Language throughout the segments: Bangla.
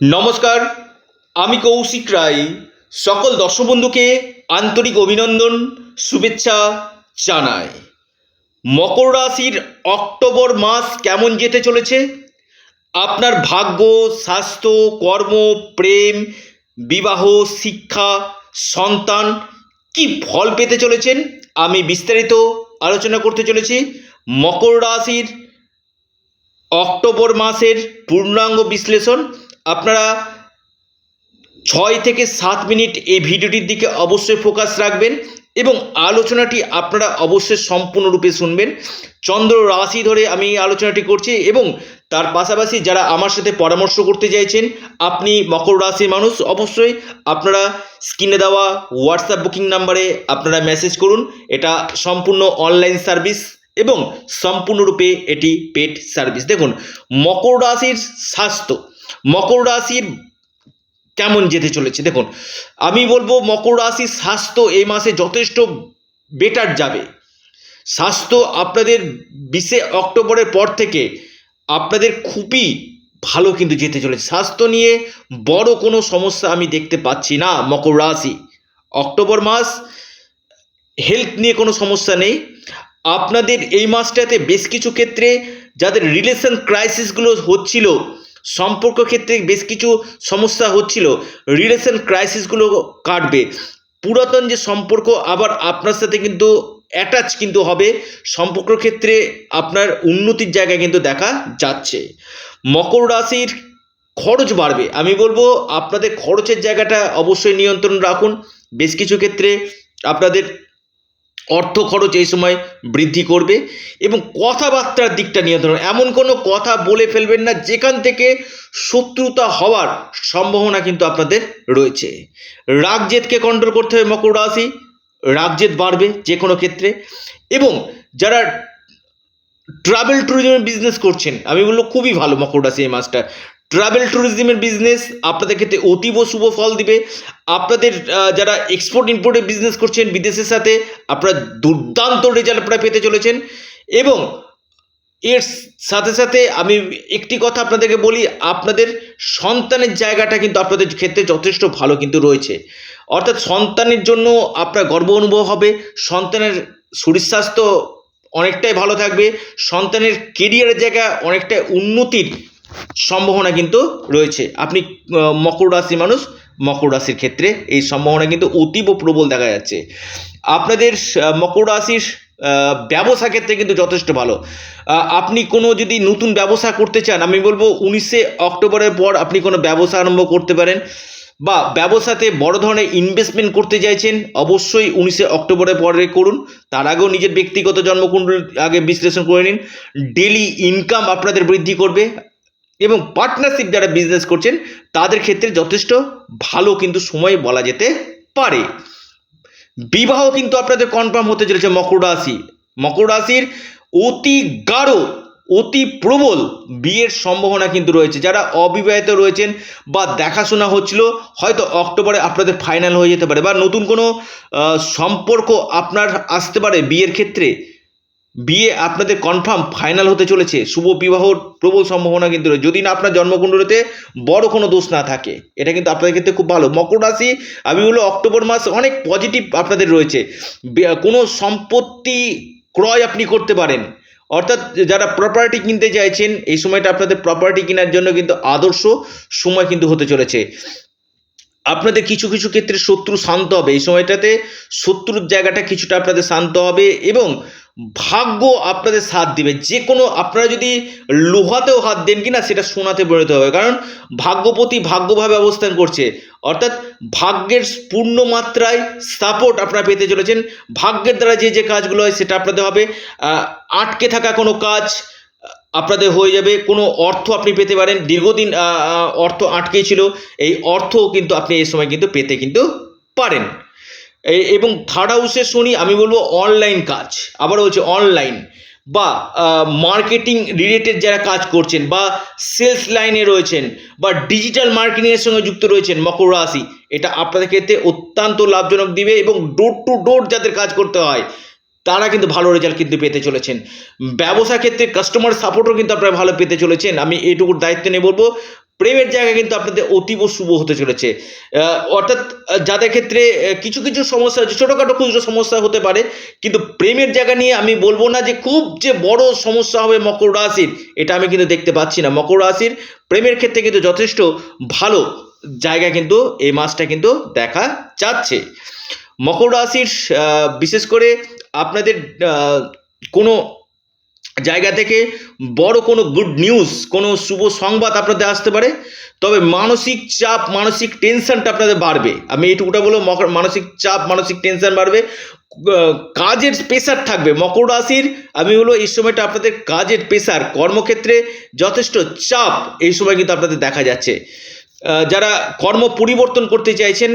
নমস্কার, আমি কৌশিক রায়। সকল দর্শক বন্ধুকে আন্তরিক অভিনন্দন, শুভেচ্ছা জানাই। মকর রাশির অক্টোবর মাস কেমন যেতে চলেছে? আপনার ভাগ্য, স্বাস্থ্য, কর্ম, প্রেম, বিবাহ, শিক্ষা, সন্তান কি ফল পেতে চলেছেন? আমি বিস্তারিত আলোচনা করতে চলেছি। মকর রাশির অক্টোবর মাসের পূর্ণাঙ্গ বিশ্লেষণ আপনারা ছয় থেকে সাত মিনিট এই ভিডিওটির দিকে অবশ্যই ফোকাস রাখবেন এবং আলোচনাটি আপনারা অবশ্যই সম্পূর্ণরূপে শুনবেন। চন্দ্র রাশি ধরে আমি আলোচনাটি করছি এবং তার পাশাপাশি যারা আমার সাথে পরামর্শ করতে চাইছেন, আপনি মকর রাশির মানুষ, অবশ্যই আপনারা স্ক্রিনে দেওয়া হোয়াটসঅ্যাপ বুকিং নাম্বারে আপনারা মেসেজ করুন। এটা সম্পূর্ণ অনলাইন সার্ভিস এবং সম্পূর্ণরূপে এটি পেট সার্ভিস দেখুন, মকর রাশির স্বাস্থ্য, মকর রাশির কেমন যেতে চলেছে? দেখুন, আমি বলব মকর রাশির স্বাস্থ্য এই মাসে যথেষ্ট বেটার যাবে। স্বাস্থ্য আপনাদের বিশে অক্টোবরের পর থেকে আপনাদের খুবই ভালো কিন্তু যেতে চলেছে। স্বাস্থ্য নিয়ে বড় কোনো সমস্যা আমি দেখতে পাচ্ছি না মকর রাশি। অক্টোবর মাস হেলথ নিয়ে কোনো সমস্যা নেই। আপনাদের এই মাসটাতে বেশ কিছু ক্ষেত্রে যাদের রিলেশন ক্রাইসিসগুলো হচ্ছিল, সম্পর্ক ক্ষেত্রে বেশ কিছু সমস্যা হচ্ছিল রিলেশন ক্রাইসিসগুলো কাটবে। পুরাতন যে সম্পর্ক আবার আপনার সাথে কিন্তু অ্যাটাচ কিন্তু হবে, সম্পর্ক ক্ষেত্রে আপনার উন্নতির জায়গা কিন্তু দেখা যাচ্ছে। মকর রাশির খরচ বাড়বে। আমি বলব, আপনাদের খরচের জায়গাটা অবশ্যই নিয়ন্ত্রণ রাখুন। বেশ কিছু ক্ষেত্রে আপনাদের অর্থ খরচ এই সময় বৃদ্ধি করবে এবং কথাবার্তার দিকটা নিয়ন্ত্রণ এমন কোনো কথা বলে ফেলবেন না, যেখান থেকে শত্রুতা হওয়ার সম্ভাবনা কিন্তু আপনাদের রয়েছে। রাগ জেদকে কন্ট্রোল করতে হবে মকর রাশি রাগ জেদ বাড়বে যে কোনো ক্ষেত্রে এবং যারা ট্রাভেল ট্যুরিজমের বিজনেস করছেন, আমি বলব খুবই ভালো মকর রাশি এই মাসটা। ট্রাভেল ট্যুরিজমের বিজনেস আপনাদের ক্ষেত্রে অতীব শুভ ফল দিবে। আপনাদের যারা এক্সপোর্ট ইম্পোর্টের বিজনেস করছেন বিদেশের সাথে, আপনারা দুর্দান্ত রেজাল্ট আপনারা পেতে চলেছেন। এবং এর সাথে সাথে আমি একটি কথা আপনাদেরকে বলি, আপনাদের সন্তানের জায়গাটা কিন্তু আপনাদের ক্ষেত্রে যথেষ্ট ভালো কিন্তু রয়েছে। অর্থাৎ সন্তানের জন্য আপনার গর্ব অনুভব হবে, সন্তানের শরীর স্বাস্থ্য অনেকটাই ভালো থাকবে, সন্তানের কেরিয়ারের জায়গা অনেকটাই উন্নতির সম্ভাবনা কিন্তু রয়েছে। আপনি মকর রাশি মানুষ, মকর রাশির ক্ষেত্রে এই সম্ভাবনা কিন্তু অতীব প্রবল দেখা যাচ্ছে। আপনাদের মকর রাশির ব্যবসা ক্ষেত্রে কিন্তু যথেষ্ট ভালো। আপনি কোনো যদি নতুন ব্যবসা করতে চান, আমি বলব উনিশে অক্টোবরের পর আপনি কোনো ব্যবসা আরম্ভ করতে পারেন বা ব্যবসাতে বড় ধরনের ইনভেস্টমেন্ট করতে চাইছেন, অবশ্যই উনিশে অক্টোবরের পরে করুন। তার আগেও নিজের ব্যক্তিগত জন্মকুণ্ডল আগে বিশ্লেষণ করে নিন। ডেলি ইনকাম আপনাদের বৃদ্ধি করবে। এবং পার্টনারশিপ যারা বিজনেস করছেন, তাদের ক্ষেত্রে যথেষ্ট ভালো কিন্তু সময় বলা যেতে পারে। বিবাহ কিন্তু আপনাদের কনফার্ম হতে চলেছে মকর রাশি। মকর রাশির অতি গাঢ়, অতি প্রবল বিয়ের সম্ভাবনা কিন্তু রয়েছে। যারা অবিবাহিত রয়েছেন বা দেখাশোনা হচ্ছিল, হয়তো অক্টোবরে আপনাদের ফাইনাল হয়ে যেতে পারে বা নতুন কোনো সম্পর্ক আপনার আসতে পারে বিয়ের ক্ষেত্রে। বিয়ে আপনাদের কনফার্ম ফাইনাল হতে চলেছে। শুভ বিবাহর প্রবল সম্ভাবনা কিন্তু রয়েছে। যদি না আপনার জন্মকুণ্ডলীতে বড় কোনো দোষ না থাকে, এটা কিন্তু আপনাদের ক্ষেত্রে খুব ভালো। মকর রাশি, আমি বলব অক্টোবর মাস অনেক পজিটিভ আপনাদের রয়েছে। কোনো সম্পত্তি ক্রয় আপনি করতে পারেন। অর্থাৎ যারা প্রপার্টি কিনতে চাইছেন, এই সময়টা আপনাদের প্রপার্টি কেনার জন্য কিন্তু আদর্শ সময় কিন্তু হতে চলেছে। আপনাদের কিছু কিছু ক্ষেত্রে শত্রু শান্ত হবে। এই সময়টাতে শত্রুর জায়গাটা কিছুটা আপনাদের শান্ত হবে এবং ভাগ্য আপনাদের সাথ দিবে। যে কোনো আপনারা যদি লোহাতেও হাত দেন কি না সেটা সোনাতে পরিণত হবে। কারণ ভাগ্যপতি ভাগ্যভাবে অবস্থান করছে। অর্থাৎ ভাগ্যের পূর্ণ মাত্রায় সাপোর্ট আপনারা পেতে চলেছেন। ভাগ্যের দ্বারা যে যে কাজগুলো হয়, সেটা আপনাদের হবে। আটকে থাকা কোনো কাজ আপনাদের হয়ে যাবে। কোনো অর্থ আপনি পেতে পারেন। দীর্ঘদিন অর্থ আটকে ছিল। এই অর্থও কিন্তু আপনি এই সময় কিন্তু পেতে কিন্তু পারেন। এবং থার্ড হাউসে শুনি আমি বলব অনলাইন কাজ। আবার বলছি অনলাইন বা মার্কেটিং রিলেটেড যারা কাজ করছেন বা সেলস লাইনে রয়েছেন বা ডিজিটাল মার্কেটিংয়ের সঙ্গে যুক্ত রয়েছেন মকর রাশি, এটা আপনাদের ক্ষেত্রে অত্যন্ত লাভজনক দিবে এবং ডোর টু ডোর যাদের কাজ করতে হয়, তারা কিন্তু ভালো রেজাল্ট কিন্তু পেতে চলেছেন। ব্যবসা ক্ষেত্রে কাস্টমার সাপোর্টও কিন্তু আপনারা ভালো পেতে চলেছেন। আমি এইটুকুর দায়িত্ব নিয়ে বলব প্রেমের জায়গা কিন্তু আপনাদের অতীব শুভ হতে চলেছে। অর্থাৎ যাদের ক্ষেত্রে কিছু কিছু সমস্যা আছে, ছোটোখাটো ক্ষুদ্র সমস্যা হতে পারে, কিন্তু প্রেমের জায়গা নিয়ে আমি বলব না যে খুব যে বড় সমস্যা হবে মকর রাশির, এটা আমি কিন্তু দেখতে পাচ্ছি না। মকর রাশির প্রেমের ক্ষেত্রে কিন্তু যথেষ্ট ভালো জায়গা কিন্তু এই মাসটা কিন্তু দেখা যাচ্ছে। মকর রাশির বিশেষ করে আপনাদের কোনো জায়গা থেকে বড় কোনো গুড নিউজ কোনো শুভ সংবাদ আপনাদের আসতে পারে, তবে মানসিক চাপ, মানসিক টেনশনটা আপনাদের বাড়বে। আমি এইটুকুটা বলব মানসিক চাপ, মানসিক টেনশন বাড়বে কাজের প্রেশার থাকবে। মকর রাশির, আমি বলব এই সময়টা আপনাদের কাজের প্রেশার কর্মক্ষেত্রে যথেষ্ট চাপ এই সময় কিন্তু আপনাদের দেখা যাচ্ছে। যারা কর্ম পরিবর্তন করতে চাইছেন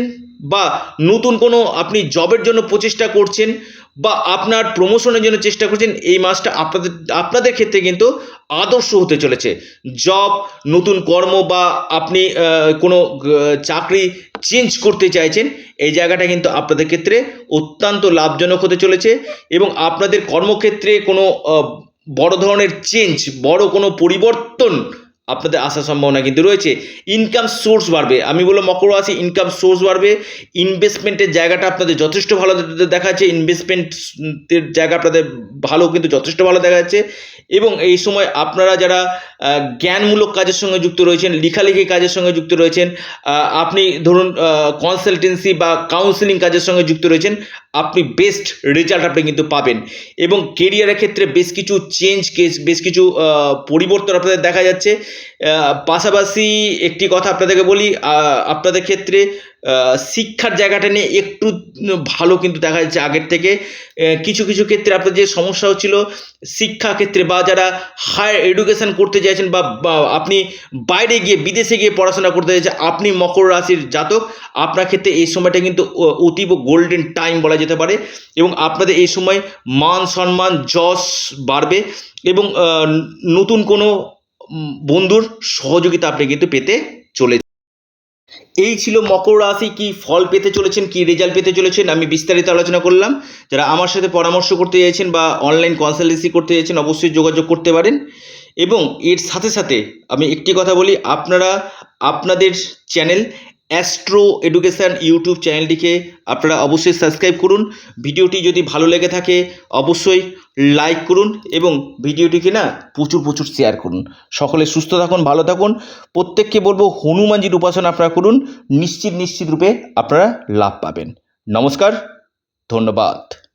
বা নতুন কোনো আপনি জবের জন্য প্রচেষ্টা করছেন বা আপনার প্রমোশনের জন্য চেষ্টা করছেন, এই মাসটা আপনাদের আপনাদের ক্ষেত্রে কিন্তু আদর্শ হতে চলেছে। জব নতুন কর্ম বা আপনি কোনো চাকরি চেঞ্জ করতে চাইছেন, এই জায়গাটা কিন্তু আপনাদের ক্ষেত্রে অত্যন্ত লাভজনক হতে চলেছে এবং আপনাদের কর্মক্ষেত্রে কোনো বড় ধরনের চেঞ্জ বড় কোনো পরিবর্তন আপনাদের আসার সম্ভাবনা কিন্তু রয়েছে। ইনকাম সোর্স বাড়বে। আমি বলব মকর রাশি ইনকাম সোর্স বাড়বে। ইনভেস্টমেন্টের জায়গাটা আপনাদের যথেষ্ট ভালো দেখা যাচ্ছে ইনভেস্টমেন্টের জায়গা আপনাদের ভালো কিন্তু যথেষ্ট ভালো দেখা যাচ্ছে এবং এই সময় আপনারা যারা জ্ঞানমূলক কাজের সঙ্গে যুক্ত রয়েছেন, লেখালেখি কাজের সঙ্গে যুক্ত রয়েছেন আপনি ধরুন কনসালটেন্সি বা কাউন্সিলিং কাজের সঙ্গে যুক্ত রয়েছেন আপনি বেস্ট রেজাল্ট আপনি কিন্তু পাবেন। এবং কেরিয়ারের ক্ষেত্রে বেশ কিছু চেঞ্জ বেশ কিছু পরিবর্তন আপনাদের দেখা যাচ্ছে। পাশাপাশি একটি কথা আপনাদেরকে বলি আপনাদের ক্ষেত্রে শিক্ষার জায়গাটা নিয়ে একটু ভালো কিন্তু দেখা যাচ্ছে আগের থেকে। কিছু কিছু ক্ষেত্রে আপনার যে সমস্যা হচ্ছিল, শিক্ষা ক্ষেত্রে বা যারা হায়ার এডুকেশন করতে চাইছেন বা আপনি বাইরে গিয়ে, বিদেশে গিয়ে পড়াশোনা করতে চাইছেন, আপনি মকর রাশির জাতক, আপনার ক্ষেত্রে এই সময়টা কিন্তু অতীব গোল্ডেন টাইম বলা যেতে পারে এবং আপনাদের এই সময় মান সম্মান যশ বাড়বে এবং নতুন কোনো বন্ধুর সহযোগিতা আপনি কিন্তু পেতে চলে এই ছিল মকর রাশি, কি ফল পেতে চলেছেন, কি রেজাল্ট পেতে চলেছেন আমি বিস্তারিত আলোচনা করলাম। যারা আমার সাথে পরামর্শ করতে চাইছেন বা অনলাইন কনসালটেন্সি করতে চাইছেন অবশ্যই যোগাযোগ করতে পারেন। এবং এর সাথে সাথে আমি একটি কথা বলি, আপনারা, আপনাদের চ্যানেল অ্যাস্ট্রো এডুকেশান ইউটিউব চ্যানেলটিকে আপনারা অবশ্যই সাবস্ক্রাইব করুন। ভিডিওটি যদি ভালো লেগে থাকে, অবশ্যই লাইক করুন এবং ভিডিওটিকে না প্রচুর প্রচুর শেয়ার করুন। সকলে সুস্থ থাকুন, ভালো থাকুন। প্রত্যেককে বলব, হনুমানজির উপাসনা আপনারা করুন। নিশ্চিত নিশ্চিত রূপে আপনারা লাভ পাবেন। নমস্কার, ধন্যবাদ।